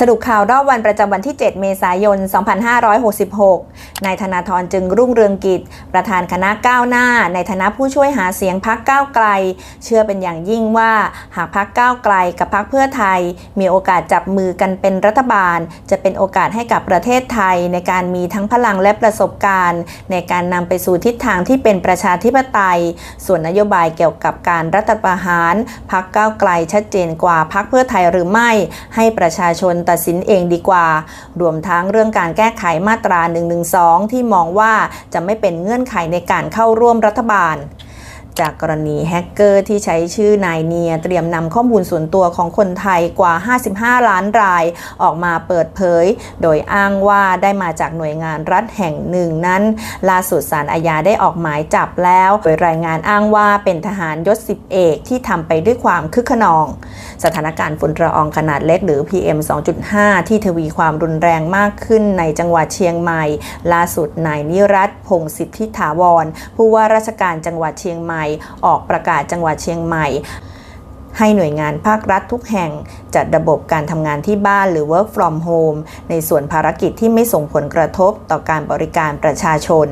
สรุปข่าวรอบวันประจำวันที่ 7 เมษายน 2566 นายธนาธรจึงรุ่งเรืองกิจ ประธานคณะก้าวหน้า ในฐานะผู้ช่วยหาเสียงพักก้าวไกล เชื่อเป็นอย่างยิ่งว่าหากพักก้าวไกลกับพักเพื่อไทย มีโอกาสจับมือกันเป็นรัฐบาล จะเป็นโอกาสให้กับประเทศไทย ในการมีทั้งพลังและประสบการณ์ ในการนำไปสู่ทิศทางที่เป็นประชาธิปไตย ส่วนนโยบายเกี่ยวกับการรัฐประหารพักก้าวไกลชัดเจนกว่าพักเพื่อไทยหรือไม่ ให้ประชาชนตัดสินเองดีกว่า รวมทั้งเรื่องการแก้ไขมาตรา2ที่มองว่าจะไม่เป็นเงื่อนไขในการเข้าร่วมรัฐบาล จากกรณีแฮกเกอร์ที่ใช้ชื่อนายเนีย เตรียมนำข้อมูลส่วนตัวของคนไทยกว่า 55 ล้านรายออกมาเปิดเผย โดยอ้างว่าได้มาจากหน่วยงานรัฐแห่งหนึ่งนั้น ล่าสุดสารอาญาได้ออกหมายจับแล้ว โดยรายงานอ้างว่าเป็นทหารยศสิบเอกที่ทำไปด้วยความคึกขนอง สถานการณ์ฝุ่นละอองขนาดเล็กหรือ PM 2.5 ที่ทวีความรุนแรงมากขึ้นในจังหวัดเชียงใหม่ ล่าสุดนายนิรัตพงศิทธิถาวรผู้ว่าราชการจังหวัดเชียงใหม่ม่ออกประกาศจังหวัดเชียงใหม่ ให้หน่วยงานภาครัฐทุกแห่งจัดระบบการทำงานที่บ้านหรือ work from home ในส่วนภารกิจที่ไม่ส่งผลกระทบต่อการบริการประชาชน